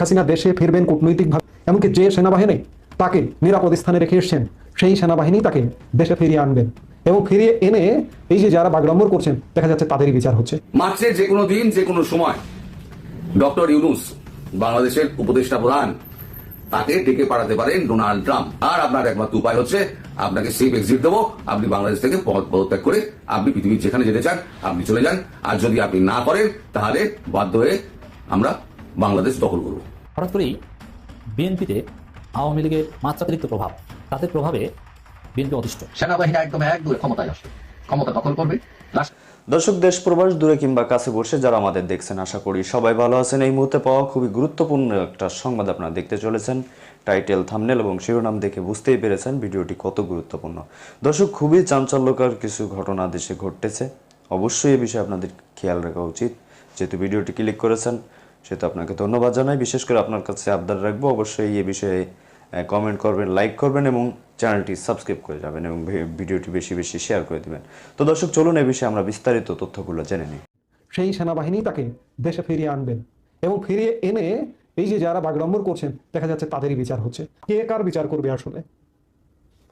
হাসিনা দেশে ফিরবেন কূটনৈতিকভাবে, এমনকি যে সেনাবাহিনী তাকে নিরাপদ স্থানে রেখে এসছেন, সেই সেনাবাহিনী তাকে দেশে ফিরিয়ে আনবেন। এবং ফিরিয়ে এনে এই যে যারা বাগড়ম্বর করছেন, দেখা যাচ্ছে তাদেরই বিচার হচ্ছে। মার্চের যে কোনো দিন, যে কোনো সময় ডক্টর ইউনুস, বাংলাদেশের উপদেষ্টা প্রধান, তাকে ডেকে পাঠাতে পারেন ডোনাল্ড ট্রাম্প। আর আপনার একমাত্র উপায় হচ্ছে, আপনাকে সেফ এক্সিট দেবো, আপনি বাংলাদেশ থেকে পদ পদত্যাগ করে আপনি পৃথিবীর যেখানে যেতে চান, আপনি চলে যান। আর যদি আপনি না করেন, তাহলে বাধ্য হয়ে আমরা বাংলাদেশ দখল করব হঠাৎ করেই বিএনপিতে আওয়ামী লীগের মাত্রাতিরিক্ত প্রভাব তাদের প্রভাবে বিএনপি অতিষ্ঠ। সেনাবাহিনী একদম এক দূরে ক্ষমতায় আসবে। ক্ষমতা দখল করবে। দর্শক দেশ প্রবাস দূরে কিংবা কাছে বসে যারা আমাদের দেখছেন আশা করি সবাই ভালো আছেন। এই মুহূর্তে পাওয়া খুবই গুরুত্বপূর্ণ একটা সংবাদ আপনারা দেখতে চলেছেন। টাইটেল থামনেল এবং শিরোনাম দেখে বুঝতেই পেরেছেন ভিডিওটি কত গুরুত্বপূর্ণ। দর্শক খুবই চাঞ্চল্যকর কিছু ঘটনা দেশে ঘটতেছে। অবশ্যই এ বিষয়ে আপনাদের খেয়াল রাখা উচিত। যেহেতু ভিডিওটি ক্লিক করেছেন সেহেতু আপনাকে ধন্যবাদ জানাই। বিশেষ করে আপনার কাছে আবদার রাখব, অবশ্যই এই বিষয়ে কমেন্ট করবেন লাইক করবেন এবং চ্যানেলটি সাবস্ক্রাইব করে যাবেন এবং ভিডিওটি বেশি বেশি শেয়ার করে দিবেন। তো দর্শক, চলুন এই বিষয়ে আমরা বিস্তারিত তথ্যগুলো জেনে নিই। সেই সেনাবাহিনী তাকে দেশে ফিরিয়ে আনবেন এবং ফিরিয়ে এনে এই যে যারা বাগড়ম্বর করছেন, দেখা যাচ্ছে তাদেরই বিচার হচ্ছে। কে কার বিচার করবে আসলে?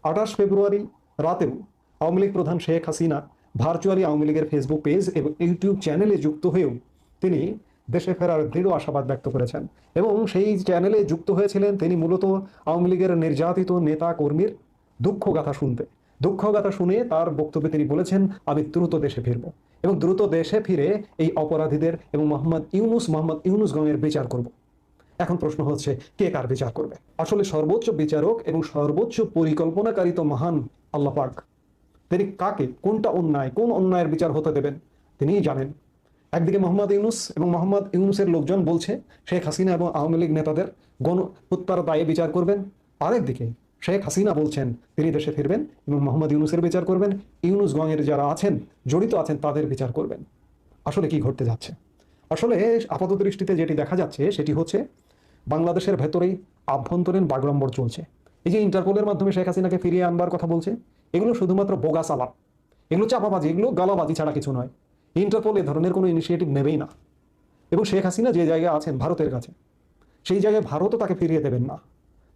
আঠাশ ফেব্রুয়ারি রাতেও আওয়ামী লীগ প্রধান শেখ হাসিনা ভার্চুয়ালি আওয়ামী লীগের ফেসবুক পেজ এবং ইউটিউব চ্যানেলে যুক্ত হয়েও তিনি দেশে ফেরার দৃঢ় আশাবাদ ব্যক্ত করেছেন এবং সেই চ্যানেলে যুক্ত হয়েছিলেন তিনি মূলত আওয়ামী লীগের নির্যাতিত নেতা কর্মীর দুঃখগাথা শুনতে। দুঃখগাথা শুনে তার বক্তব্যে তিনি বলেছেন, আমি দ্রুত দেশে ফিরব এবং দ্রুত দেশে ফিরে এই অপরাধীদের এবং মোহাম্মদ ইউনুস মোহাম্মদ ইউনুস গমের বিচার করব। এখন প্রশ্ন হচ্ছে, কে কার বিচার করবে? আসলে সর্বোচ্চ বিচারক এবং সর্বোচ্চ পরিকল্পনাকারী তো মহান আল্লাহ পাক। তিনি কাকে, কোনটা অন্যায়, কোন অন্যায়ের বিচার হতে দেবেন তিনিই জানেন। একদিকে মোহাম্মদ ইউনুস এবং মোহাম্মদ ইউনুসের লোকজন বলছে, শেখ হাসিনা এবং আওয়ামী লীগ নেতাদের গণ হত্যার দায়ে বিচার করবেন। আরেকদিকে, শেখ হাসিনা বলছেন, তিনি দেশে ফিরবেন এবং মোহাম্মদ ইউনুসের বিচার করবেন। ইউনুস গঙের যারা আছেন, জড়িত আছেন, তাদের বিচার করবেন। আসলে কি ঘটতে যাচ্ছে? আসলে আপাত দৃষ্টিতে যেটি দেখা যাচ্ছে, সেটি হচ্ছে, বাংলাদেশের ভেতরেই আভ্যন্তরীণ বাগড়ম্বর চলছে। এই যে ইন্টারপোলের মাধ্যমে শেখ হাসিনাকে ফিরিয়ে আনবার কথা বলছে, এগুলো শুধুমাত্র বোগা সালাপ এগুলো চাপাবাজি, এগুলো গালাবাজি ছাড়া কিছু নয়। ইন্টারপোল এ ধরনের কোনো ইনিশিয়েটিভ নেবেই না। এবং শেখ হাসিনা যে জায়গায় আছেন, ভারতের কাছে, সেই জায়গায় ভারতও তাকে ফিরিয়ে দেবেন না।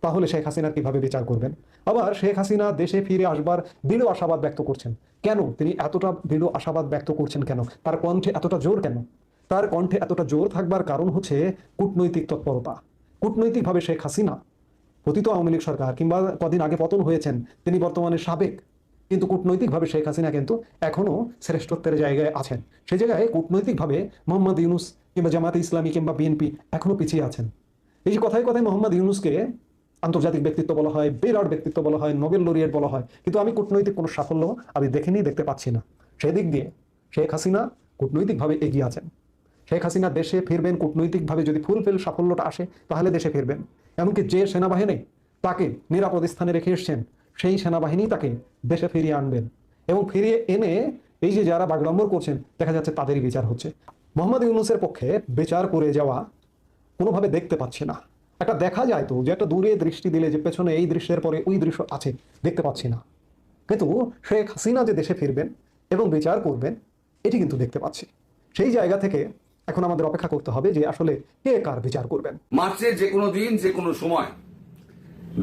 তাহলে শেখ হাসিনার কীভাবে বিচার করবেন? আবার শেখ হাসিনা দেশে ফিরে আসবার দৃঢ় আশাবাদ ব্যক্ত করছেন। কেন? তিনি এতটা দৃঢ় আশাবাদ ব্যক্ত করছেন কেন? তার কণ্ঠে এতটা জোর কেন? তার কণ্ঠে এতটা জোর থাকবার কারণ হচ্ছে কূটনৈতিক তৎপরতা। কূটনৈতিকভাবে শেখ হাসিনা, পতিত আওয়ামী লীগ সরকার কিংবা কদিন আগে পতন হয়েছেন, তিনি বর্তমানে সাবেক কিন্তু কূটনৈতিকভাবে শেখ হাসিনা কিন্তু এখনও শ্রেষ্ঠত্বের জায়গায় আছেন। সেই জায়গায় কূটনৈতিকভাবে মোহাম্মদ ইউনুস কিংবা জামাতে ইসলামী কিংবা বিএনপি এখনও পিছিয়ে আছেন। এই যে কথায় কথায় মোহাম্মদ ইউনুসকে আন্তর্জাতিক ব্যক্তিত্ব বলা হয়, বিরাট ব্যক্তিত্ব বলা হয়, নোবেল লরিয়েট বলা হয়, কিন্তু আমি কূটনৈতিক কোনো সাফল্য আমি দেখিনি, দেখতে পাচ্ছি না। সেদিক দিয়ে শেখ হাসিনা কূটনৈতিকভাবে এগিয়ে আছেন। শেখ হাসিনা দেশে ফিরবেন, কূটনৈতিকভাবে যদি ফুলফিল সাফল্যটা আসে, তাহলে দেশে ফিরবেন। এমনকি যে সেনাবাহিনী তাকে নিরাপদ স্থানে রেখে এসছেন সেই সেনাবাহিনী তাকে দেশে ফিরিয়ে আনবেন এবং ফিরিয়ে এনে এই যে যারা বাগড়ম্বর করছেন, দেখা যাচ্ছে তাদেরই বিচার হচ্ছে। মোহাম্মদ ইউনুসের পক্ষে বিচার করে যাওয়া কোনোভাবে দেখতে পাচ্ছি না। একটা দেখা যায় তো যে একটা দূরে দৃষ্টি দিলে যে পেছনে এই দৃশ্যের পরে ওই দৃশ্য আছে, দেখতে পাচ্ছি না। কিন্তু শেখ হাসিনা যে দেশে ফিরবেন এবং বিচার করবেন, এটি কিন্তু দেখতে পাচ্ছি। সেই জায়গা থেকে এখন আমাদের অপেক্ষা করতে হবে যে আসলে কে কার বিচার করবেন। মার্চের যে কোনো দিন যে কোনো সময়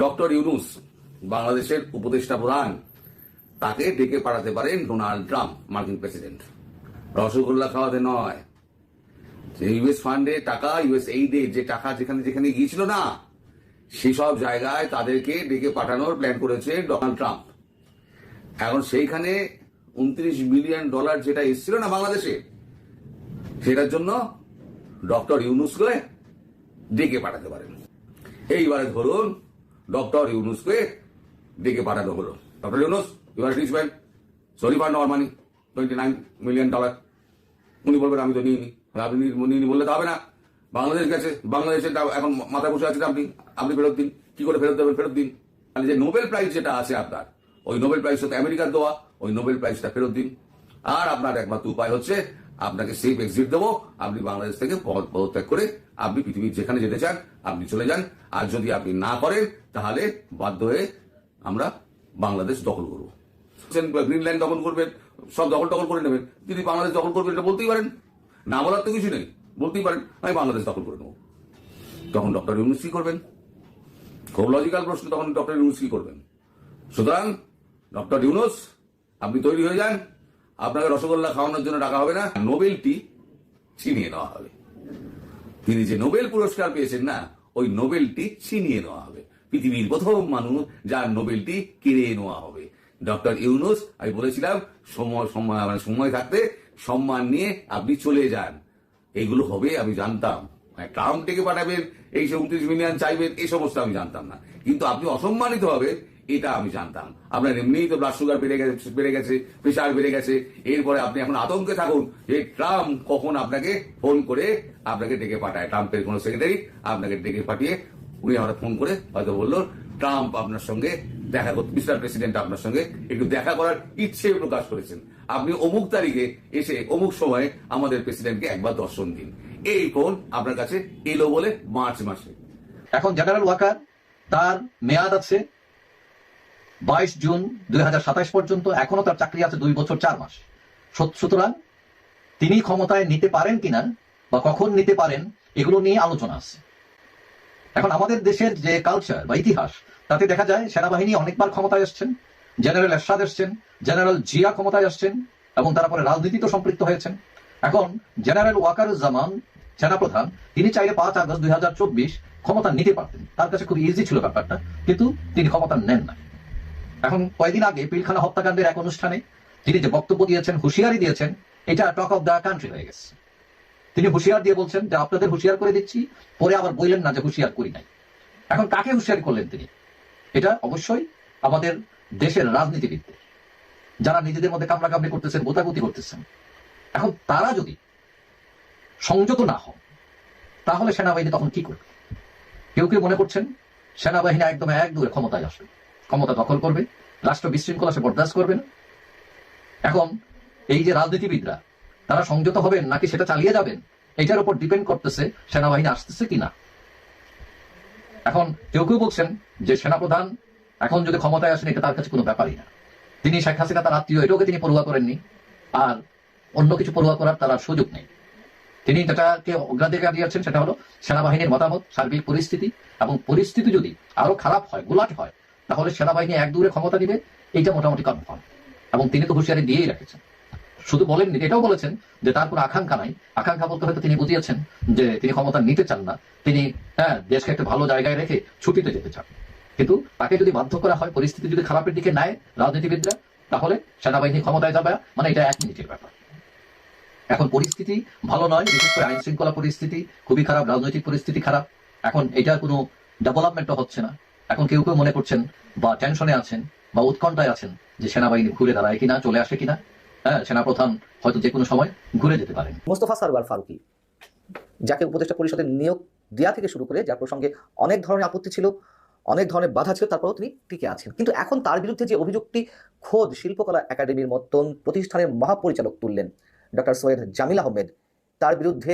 ডক্টর ইউনুস বাংলাদেশের উপদেষ্টা প্রধান তাকে ডেকে পাঠাতে পারেন ডোনাল্ড ট্রাম্প, মার্কিন প্রেসিডেন্ট। রসগোল্লা খাওয়াতে নয়। ইউএস ফান্ডে টাকা, ইউএস এইডে যে টাকা যেখানে যেখানে গিয়েছিল না, সেসব জায়গায় তাদেরকে ডেকে পাঠানোর প্ল্যান করেছে ডোনাল্ড ট্রাম্প। এখন সেইখানে উনত্রিশ বিলিয়ন ডলার যেটা এসেছিল না বাংলাদেশে, সেটার জন্য ডক্টর ইউনুসকে ডেকে পাঠাতে পারেন। এইবারে ধরুন, ডক্টর ইউনুসকে ডেকে পাঠানো হলো। Doctor Yunus you are rich man sorry fund আমার money twenty nine million dollar উনি বলবেন, আমি তো নিইনি। আপনি নিইনি বললে তো হবে না। বাংলাদেশ গেছে বাংলাদেশের তা এখন মাথা বসে আছে আপনি। আপনি ফেরত দিন। কি করে ফেরত দেবেন? ফেরত দিন। মানে যে নোবেল প্রাইজ যেটা আছে আপনার, ওই নোবেল প্রাইজটা তো আমেরিকার দেওয়া, ওই নোবেল প্রাইজটা ফেরত দিন। আর আপনার একমাত্র উপায় হচ্ছে, আপনাকে সেফ এক্সিট দেবো। আপনি বাংলাদেশ থেকে পদ- পদত্যাগ করে আপনি পৃথিবীর যেখানে যেতে চান, আপনি চলে যান। আর যদি আপনি না করেন, তাহলে বাধ্য হয়ে আমরা বাংলাদেশ দখল করব। গ্রিনল্যান্ড দখল করবেন, সব দখল টখল করে নেবেন। তিনি বাংলাদেশ দখল করবেন এটা বলতেই পারেন। না বলার তো কিছু নেই, বলতেই পারেন, আমি বাংলাদেশ দখল করে নেব। তখন ডক্টর ইউনুস কি করবেন? খুব লজিক্যাল প্রশ্ন, তখন ডক্টর ইউনুস কি করবেন? সুতরাং, ডক্টর ইউনুস, আপনি তৈরি হয়ে যান। আপনাকে রসগোল্লা খাওয়ানোর জন্য ডাকা হবে না। নোবেলটি ছিনিয়ে নেওয়া হবে। তিনি যে নোবেল পুরস্কার পেয়েছেন না, ওই নোবেলটি ছিনিয়ে নেওয়া হবে। পৃথিবীর প্রথম মানুষ যার নোবেলটি কিনে নেওয়া হবে। ডক্টর ইউনুস, আমি বলেছিলাম, সময় সময় মানে সময় থাকতে সম্মান নিয়ে আপনি চলে যান। এগুলো হবে, আমি জানতাম। মানে ট্রাম্প ডেকে পাঠাবেন এই উনত্রিশ মিলিয়ন চাইবেন এই সমস্ত আমি জানতাম না। কিন্তু আপনি অসম্মানিত হবে, এটা আমি জানতাম। আপনার এমনিই তো ব্লাড সুগার বেড়ে গেছে বেড়ে গেছে প্রেশার বেড়ে গেছে। এরপরে আপনি এখন আতঙ্কে থাকুন যে ট্রাম্প কখন আপনাকে ফোন করে আপনাকে ডেকে পাঠায়। ট্রাম্পের কোনো সেক্রেটারি আপনাকে ডেকে পাঠিয়ে উনি আমরা ফোন করে হয়তো বলল, ট্রাম্প আপনার সঙ্গে দেখা করতে মিস্টার প্রেসিডেন্ট আপনার সঙ্গে একটু দেখা করার ইচ্ছে প্রকাশ করেছেন। আপনি অমুক তারিখে এসে, অমুক সময়ে আমাদের প্রেসিডেন্টকে একবার দর্শন দিন। এই ফোন আপনার কাছে এলো বলে মার্চ মাসে। এখন জেনারেল ওয়াকার, তার মেয়াদ আছে বাইশ জুন দুই হাজার সাতাশ পর্যন্ত, এখনও তার চাকরি আছে দুই বছর চার মাস। সুতরাং তিনি ক্ষমতায় নিতে পারেন কিনা বা কখন নিতে পারেন, এগুলো নিয়ে আলোচনা আছে। এখন আমাদের দেশের যে কালচার বা ইতিহাস, তাতে দেখা যায় সেনাবাহিনী অনেকবার ক্ষমতায় এসছেন জেনারেল এরশাদ এসছেন জেনারেল জিয়া ক্ষমতায় আসছেন, এবং তারা তারপরে রাজনীতিতে সম্পৃক্ত হয়েছেন। এখন জেনারেল ওয়াকার ওয়াকারুজ্জামান, সেনাপ্রধান, তিনি চাইলে পাঁচ আগস্ট দুই হাজার চব্বিশ ক্ষমতা নিতে পারতেন। তার কাছে খুব ইজি ছিল ব্যাপারটা, কিন্তু তিনি ক্ষমতা নেন না এখন কয়েকদিন আগে পিলখানা হত্যাকাণ্ডের এক অনুষ্ঠানে তিনি যে বক্তব্য দিয়েছেন, হুঁশিয়ারি দিয়েছেন, এটা টক অফ দ্য কান্ট্রি হয়ে গেছে। তিনি হুঁশিয়ার দিয়ে বলছেন যে আপনাদের হুঁশিয়ার করে দিচ্ছি, পরে আবার বললেন না যে হুঁশিয়ার করি নাই। এখন কাকে হুঁশিয়ার করলেন তিনি? এটা অবশ্যই আমাদের দেশের রাজনীতিবিদদের। যারা নিজেদের মধ্যে কামড়াকামড়ি করতেছেন, গোতাগুতি করতেছেন। এখন তারা যদি সংযত না হন, তাহলে সেনাবাহিনী তখন কি করবে? কেউ কেউ মনে করছেন সেনাবাহিনী একদম এক দূরে ক্ষমতায় আসবে। ক্ষমতা দখল করবে, রাষ্ট্র বিশৃঙ্খলা সে বরদাস্ত করবে না। এখন এই যে রাজনীতিবিদরা তারা সংযত হবেন নাকি সেটা চালিয়ে যাবেন? এটার উপর ডিপেন্ড করতেছে সেনাবাহিনী আসতেছে কিনা। এখন কেউ কেউ বলছেন যে সেনাপ্রধান এখন যদি ক্ষমতায় আসেন, এটা তার কাছে কোনো ব্যাপারই না। তিনি শেখ হাসিনা, তার আত্মীয় এটাকে তিনি পড়ুয়া করেননি? আর অন্য কিছু পড়ুয়া করার তার সুযোগ নেই। তিনি যেটাকে অগ্রাধিকার দিয়েছেন সেটা হলো সেনাবাহিনীর মতামত, সার্বিক পরিস্থিতি, এবং পরিস্থিতি যদি আরও খারাপ হয়, গোলাট হয়, তাহলে সেনাবাহিনী এক দূরে ক্ষমতা দিবে, এইটা মোটামুটি কনফার্ম এবং তিনি তো হুঁশিয়ারি দিয়েই রেখেছেন। শুধু বলেননি, এটাও বলেছেন যে তার কোনো আকাঙ্ক্ষা নাই। আকাঙ্ক্ষা বলতে হয়তো তিনি বুঝিয়েছেন যে তিনি ক্ষমতা নিতে চান না। তিনি হ্যাঁ দেশকে একটা ভালো জায়গায় রেখে ছুটিতে যেতে চান। কিন্তু তাকে যদি বাধ্য করা হয়, পরিস্থিতি যদি খারাপের দিকে নেয় রাজনীতিবিদরা, তাহলে সেনাবাহিনী ক্ষমতায় যাবে মানে এটা এক মিনিটের ব্যাপার। এখন পরিস্থিতি ভালো নয়, বিশেষ করে আইন শৃঙ্খলা পরিস্থিতি, খুবই খারাপ, রাজনৈতিক পরিস্থিতি খারাপ। এখন এটা কোনো ডেভেলপমেন্টও হচ্ছে না। এখন কেউ কেউ মনে করছেন বা টেনশনে আছেন বা উৎকণ্ঠায় আছেন যে সেনাবাহিনী ঘুরে দাঁড়ায় কিনা, চলে আসে কিনা। হ্যাঁ সেনাপ্রধান হয়তো যে কোনো সময় ঘুরে যেতে পারেন। মোস্তফা সারোয়ার ফারুকি, যাকে উপদেষ্টা পরিষদের নিয়োগ দেওয়া থেকে শুরু করে যার প্রসঙ্গে অনেক ধরনের আপত্তি ছিল, অনেক ধরনের বাধা ছিল, তারপরেও তিনি টিকে আছেন। কিন্তু এখন তার বিরুদ্ধে যে অভিযোগটি খোদ শিল্পকলা একাডেমির মতন প্রতিষ্ঠানের মহাপরিচালক তুললেন ডক্টর সৈয়দ জামিল আহমেদ, তার বিরুদ্ধে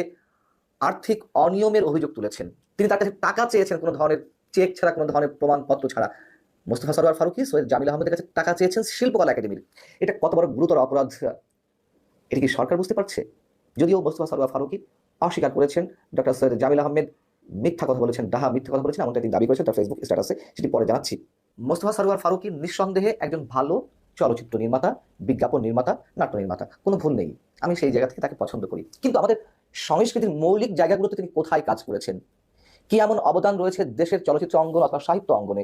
আর্থিক অনিয়মের অভিযোগ তুলেছেন। তিনি তার কাছে টাকা চেয়েছেন কোনো ধরনের, চেক ছাড়া কোনো ধরনের প্রমাণপত্র ছাড়া। মোস্তফা সরোয়ার ফারুকি, সৈয়দ জামিল আহমেদের কাছে টাকা চেয়েছেন শিল্পকলা একাডেমির। এটা কত বড় গুরুতর অপরাধ? এটা কি সরকার বুঝতে পারছে? যদিও মোস্তফা সরোয়ার ফারুকি অস্বীকার করেছেন ডক্টর সৈয়দ জামিল আহমেদ মিথ্যা কথা বলেছেন, ডাহা মিথ্যা কথা বলেছেন, এমনটা তিনি দাবি করেছেন তার ফেসবুক স্ট্যাটাসে সেটি পরে জানাচ্ছি। মোস্তফা সরোয়ার ফারুকি নিঃসন্দেহে একজন ভালো চলচ্চিত্র নির্মাতা, বিজ্ঞাপন নির্মাতা, নাট্য নির্মাতা, কোনো ভুল নেই। আমি সেই জায়গা থেকে তাকে পছন্দ করি। কিন্তু আমাদের সংস্কৃতির মৌলিক জায়গাগুলোতে তিনি কোথায় কাজ করেছেন? কি এমন অবদান রয়েছে দেশের চলচ্চিত্র অঙ্গন অথবা সাহিত্য অঙ্গনে?